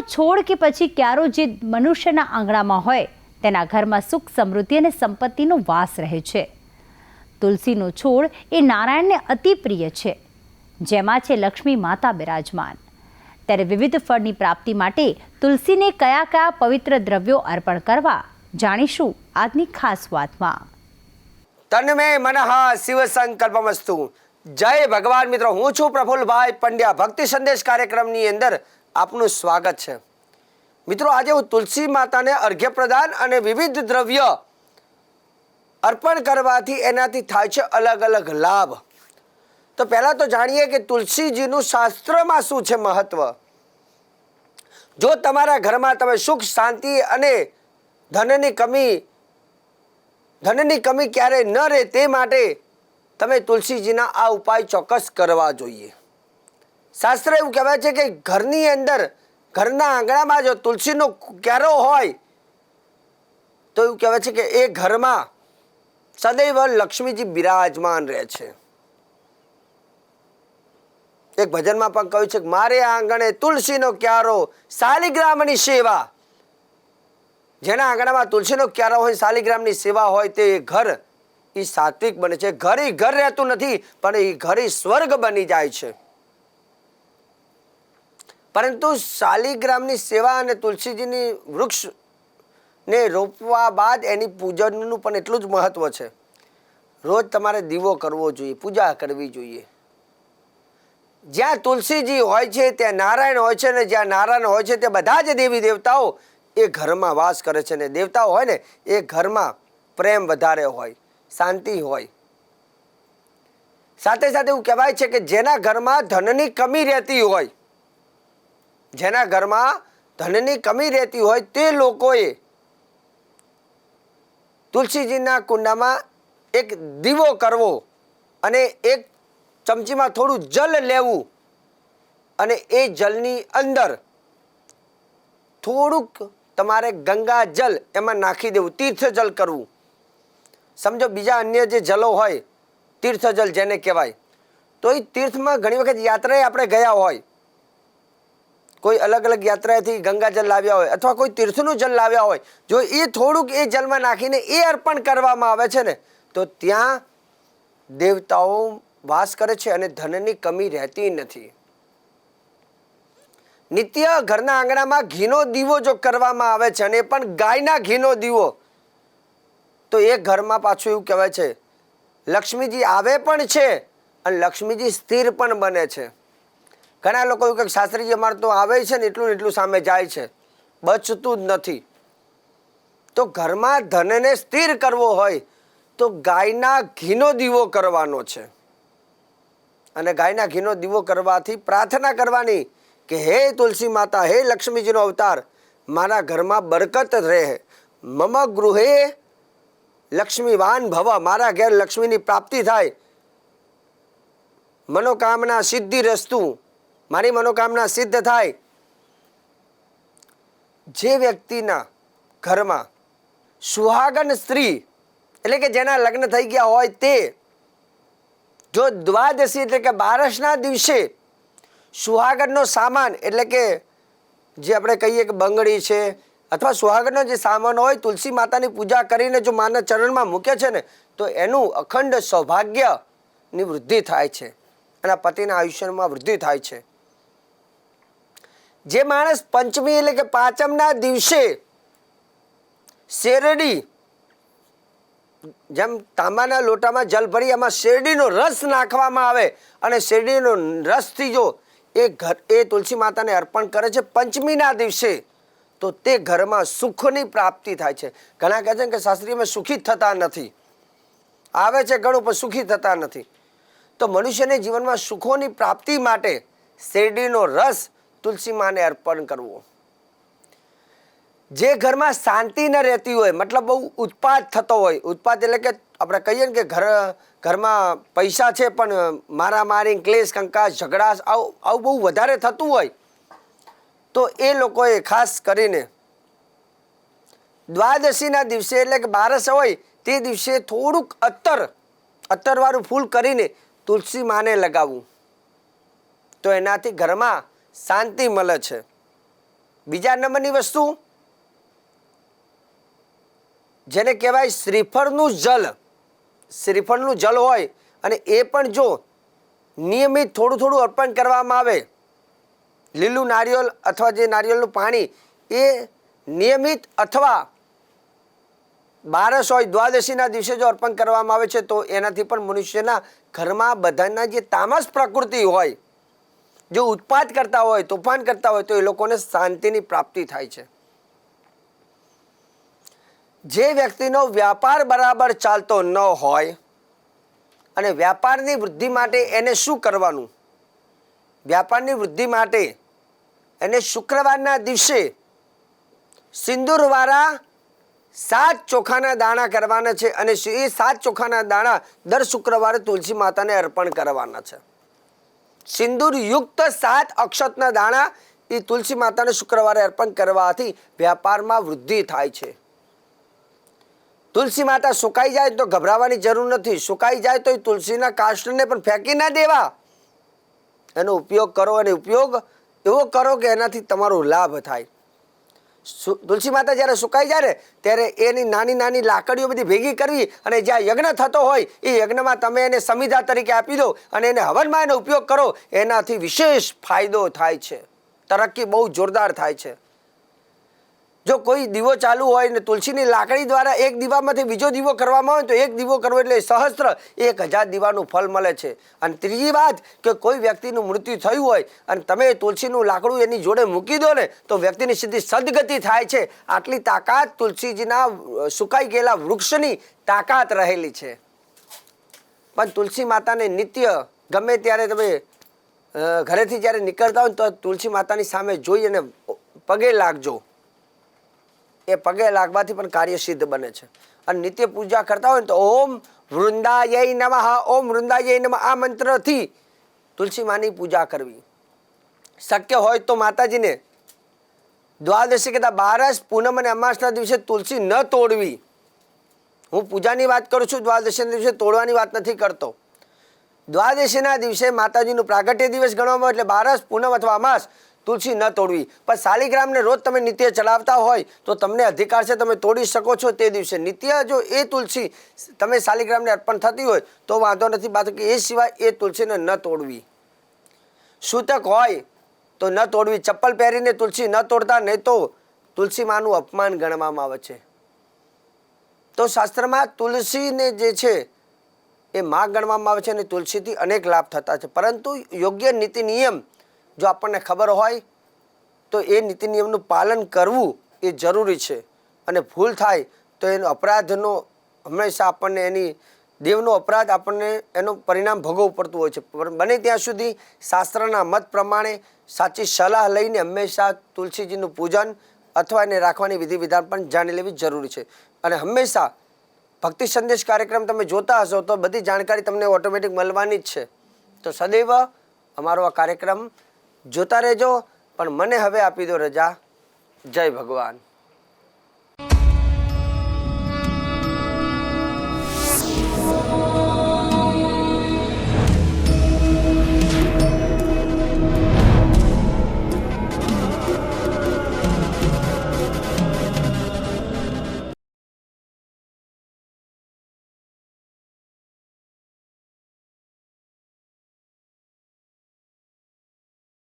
છોડ કે પછી ક્યારો જે મનુષ્યના આંગણામાં હોય, તેના ઘરમાં સુખ, સમૃદ્ધિ અને સંપત્તિનો વાસ રહે છે. તુલસીનો છોડ એ નારાયણને અતિ પ્રિય છે, જેમાં છે લક્ષ્મી માતા બિરાજમાન. ત્યારે વિવિધ ફળની પ્રાપ્તિ માટે તુલસીને કયા કયા પવિત્ર દ્રવ્યો અર્પણ કરવા જાણીશું આજની ખાસ વાતમાં. તન્મે મનઃ શિવ સંકલ્પમસ્તુ. જય ભગવાન મિત્રો, હું છું પ્રફુલભાઈ પંડ્યા. ભક્તિ સંદેશ કાર્યક્રમની અંદર આપનું સ્વાગત છે. મિત્રો, આજે હું તુલસી માતાને અર્ઘ્ય પ્રદાન અને વિવિધ દ્રવ્ય અર્પણ કરવાથી એનાથી થાય છે અલગ અલગ લાભ. તો પહેલાં તો જાણીએ કે તુલસીજીનું શાસ્ત્રમાં શું છે મહત્વ? જો તમારા ઘરમાં તમે સુખ, શાંતિ અને ધનની કમી ધનની કમી ક્યારેય ન રહે તે માટે તમે તુલસીજીના આ ઉપાય ચોક્કસ કરવા જોઈએ. શાસ્ત્ર એવું કહેવાય છે કે ઘરની અંદર, ઘરના આંગણામાં જો તુલસીનો ક્યારો હોય, તો એવું કહેવાય છે કે એ ઘરમાં સદૈવ લક્ષ્મીજી બિરાજમાન રહે છે. એક ભજનમાં પણ કહ્યું છે કે, મારે આંગણે તુલસીનો ક્યારો શાલિગ્રામની સેવા. જેના આંગણામાં તુલસીનો ક્યારો હોય શાલિગ્રામની સેવા હોય, તે ઘર એ સાત્વિક બને છે. ઘર એ ઘર રહેતું નથી, પણ એ ઘર એ સ્વર્ગ બની જાય છે. પરંતુ શાલિગ્રામની સેવા અને તુલસીજીની વૃક્ષ ને રોપવા બાદ એની પૂજનનું પણ એટલું જ મહત્વ છે. રોજ તમારે દીવો કરવો જોઈએ, પૂજા કરવી જોઈએ. જ્યાં તુલસીજી હોય છે, ત્યાં નારાયણ હોય છે ને જ્યાં નારાયણ હોય છે તે બધા જ દેવી દેવતાઓ એ ઘરમાં વાસ કરે છે ને દેવતાઓ હોય ને એ ઘરમાં પ્રેમ વધારે હોય, શાંતિ હોય. સાથે સાથે એવું કહેવાય છે કે જેના ઘરમાં ધનની કમી રહેતી હોય જેના ઘરમાં ધનની કમી રહેતી હોય તે લોકોએ તુલસીજીના કુંડામાં એક દીવો કરવો અને એક ચમચીમાં થોડું જલ લેવું અને એ જલની અંદર થોડુંક તમારે ગંગા જલ એમાં નાખી દેવું તીર્થ જલ કરવું. સમજો બીજા અન્ય જે જલો હોય તીર્થ જલ જેને કહેવાય. તો એ તીર્થમાં ઘણી વખત યાત્રાએ આપણે ગયા હોય કોઈ અલગ અલગ યાત્રાએથી ગંગાજળ લાવ્યા હોય અથવા કોઈ તીર્થનું જલ લાવ્યા હોય, જો એ થોડુંક એ જલમાં નાખીને એ અર્પણ કરવામાં આવે છે ને, તો ત્યાં દેવતાઓ વાસ કરે છે અને ધનની કમી રહેતી નથી. નિત્ય ઘરના આંગણામાં ઘીનો દીવો જો કરવામાં આવે છે અને એ પણ ગાયના ઘીનો દીવો, તો એ ઘરમાં પાછું એવું કહેવાય છે, લક્ષ્મીજી આવે પણ છે અને લક્ષ્મીજી સ્થિર પણ બને છે. ઘણા લોકો એવું કે શાસ્ત્રીજી, અમારે તો આવે છે ને એટલું ને એટલું સામે જાય છે. બચતું જ નથી. તો ઘરમાં ધનને સ્થિર કરવો હોય તો ગાયના ઘીનો દીવો કરવાનો છે. અને ગાયના ઘીનો દીવો કરવાથી પ્રાર્થના કરવાની કે હે તુલસી માતા, હે લક્ષ્મીજીનો અવતાર, મારા ઘરમાં બરકત રહે. મમ ગૃહે લક્ષ્મીવાન ભવ, મારા ઘેર લક્ષ્મીની પ્રાપ્તિ થાય. મનોકામના સિદ્ધિ રસ્તુ મારી મનોકામના સિદ્ધ થાય. જે વ્યક્તિના ઘરમાં સુહાગન સ્ત્રી, એટલે કે જેના લગ્ન થઈ ગયા હોય તે, જો દ્વાદશી એટલે કે બારસના દિવસે સુહાગનનો સામાન, એટલે કે જે આપણે કહીએ કે બંગડી છે, અથવા સુહાગનનો જે સામાન હોય, તુલસી માતાની પૂજા કરીને જો માના ચરણમાં મૂકે છે ને, તો એનું અખંડ સૌભાગ્યની વૃદ્ધિ થાય છે. અને પતિના આયુષ્યમાં વૃદ્ધિ થાય છે. જે માણસ પંચમી એટલે કે પાંચમના દિવસે શેરડી, જેમ તાંબાના લોટામાં જલ ભરી એમાં શેરડીનો રસ નાખવામાં આવે અને શેરડીનો રસથી જો એ ઘર, એ તુલસી માતાને અર્પણ કરે છે પંચમીના દિવસે, તો તે ઘરમાં સુખની પ્રાપ્તિ થાય છે. ઘણા કહે છે કે શાસ્ત્રીમાં સુખી થતા નથી. આવે છે ઘણું, પણ સુખી થતા નથી. તો મનુષ્યને જીવનમાં સુખોની પ્રાપ્તિ માટે શેરડીનો રસ તુલસી માને અર્પણ કરવો. જે ઘરમાં શાંતિ ન રહેતી હોય, મતલબ બહુ ઉત્પાદ થતો હોય, ઉત્પાદ એટલે કે આપણે કહીએ ને કે ઘર, ઘરમાં પૈસા છે, પણ મારામારી, ક્લેશ કંકાશ ઝઘડાશ આવું આવું બહુ વધારે થતું હોય, તો એ લોકોએ ખાસ કરીને દ્વાદશીના દિવસે એટલે કે બારસ હોય, તે દિવસે થોડુંક અત્તર અત્તરવાળું ફૂલ કરીને તુલસી માને લગાવવું. તો એનાથી ઘરમાં શાંતિ મળે છે. બીજા નંબરની વસ્તુ, જેને કહેવાય શ્રીફળનું જલ. શ્રીફળનું જલ હોય અને એ પણ જો નિયમિત થોડું થોડું અર્પણ કરવામાં આવે, લીલું નારિયેળ અથવા જે નારિયેળનું પાણી, એ નિયમિત અથવા બારસ હોય, દ્વાદશીના દિવસે જો અર્પણ કરવામાં આવે છે, તો એનાથી પણ મનુષ્યના ઘરમાં બધાના જે તામસ પ્રકૃતિ હોય જો ઉત્પાદ કરતા હોય, તોફાન કરતા હોય, તો એ લોકોને શાંતિની પ્રાપ્તિ થાય છે. જે વ્યક્તિનો વ્યાપાર બરાબર ચાલતો ન હોય અને વ્યાપારની વૃદ્ધિ માટે એને શું કરવાનું? વ્યાપારની વૃદ્ધિ માટે એને શુક્રવારના દિવસે સિંદૂરવાળા સાત ચોખાના દાણા કરવાના છે અને એ સાત ચોખાના દાણા દર શુક્રવારે તુલસી માતાને અર્પણ કરવાના છે. સિંદૂર યુક્ત સાત અક્ષતના દાણા એ તુલસી માતાને શુક્રવારે અર્પણ કરવાથી વ્યાપારમાં વૃદ્ધિ થાય છે. તુલસી માતા સુકાઈ જાય તો ગભરાવાની જરૂર નથી. સુકાઈ જાય તો એ તુલસીના કાષ્ટને પણ ફેંકી ના દેવા. એનો ઉપયોગ કરો અને ઉપયોગ એવો કરો કે એનાથી તમારો લાભ થાય. તુલસી માતા જ્યારે સુકાઈ જાય ને ત્યારે એની નાની નાની લાકડીઓ બધી ભેગી કરવી અને જ્યાં યજ્ઞ થતો હોય એ યજ્ઞમાં તમે એને સમિધા તરીકે આપી દો અને એને હવનમાં એનો ઉપયોગ કરો, એનાથી વિશેષ ફાયદો થાય છે. તરક્કી બહુ જોરદાર થાય છે. જો કોઈ દીવો ચાલુ હોય ને તુલસીની લાકડી દ્વારા એક દીવામાંથી બીજો દીવો કરવામાં આવે તો એક દીવો કરવો એટલે સહસ્ત્ર એક હજાર દીવાનું ફળ મળે છે. અને ત્રીજી વાત કે કોઈ વ્યક્તિનું મૃત્યુ થયું હોય અને તમે તુલસીનું લાકડું એની જોડે મૂકી દો ને તો વ્યક્તિની સીધી સદગતિ થાય છે. આટલી તાકાત તુલસીજીના સુકાઈ ગયેલા વૃક્ષની તાકાત રહેલી છે. પણ તુલસી માતાને નિત્ય ગમે ત્યારે તમે ઘરેથી જ્યારે નીકળતા હોય તો તુલસી માતાની સામે જોઈ અને પગે લાગજો. એ પગે લાગવાથી પણ કાર્ય સિદ્ધ બને છે. અને નિત્ય પૂજા કરતા હોય ને તો ઓમ વૃંદાય નમઃ, ઓમ વૃંદાય નમઃ આ મંત્રથી તુલસી માની પૂજા કરવી. શક્ય હોય તો માતાજીને દ્વાદશી કહેતા બારસ પૂનમ અને અમાસના દિવસે તુલસી ન તોડવી. હું પૂજાની વાત કરું છું, દ્વાદશીના દિવસે તોડવાની વાત નથી કરતો. દ્વાદશીના દિવસે માતાજીનું પ્રાગટ્ય દિવસ ગણવામાં એટલે બારસ પૂનમ અથવા અમાસ તુલસી ન તોડવી. પણ શાલિગ્રામને રોજ તમે નિત્ય ચડાવતા હોય તો તમને અધિકાર છે તમે તોડી શકો છો તે દિવસે. નિત્ય જો એ તુલસી તમે શાલિગ્રામને અર્પણ થતી હોય તો વાંધો નથી, બાકી એ સિવાય એ તુલસીને ન તોડવી. સૂતક હોય તો ન તોડવી. ચપ્પલ પહેરીને તુલસી ન તોડતા, નહીં તો તુલસી માનું અપમાન ગણવામાં આવે છે. તો શાસ્ત્રમાં તુલસીને જે છે એ માં ગણવામાં આવે છે અને તુલસીથી અનેક લાભ થતા છે. પરંતુ યોગ્ય નીતિ નિયમ જો આપણને ખબર હોય, તો એ નીતિ નિયમનું પાલન કરવું એ જરૂરી છે. અને ભૂલ થાય, તો એનો અપરાધનો, હંમેશા આપણને એની, દેવનો અપરાધ આપણને એનું પરિણામ ભોગવવું પડતું હોય છે. બને ત્યાં સુધી શાસ્ત્રના મત પ્રમાણે સાચી સલાહ લઈને હંમેશા તુલસીજીનું પૂજન અથવા એને રાખવાની વિધિ વિધાન પણ જાણી લેવી જરૂરી છે. અને હંમેશા ભક્તિ સંદેશ કાર્યક્રમ તમે જોતા હશો, તો બધી જાણકારી તમને ઓટોમેટિક મળવાની જ છે. તો સદૈવ અમારો આ કાર્યક્રમ જોતા રહેજો પણ મને હવે આપી દો રજા. જય ભગવાન.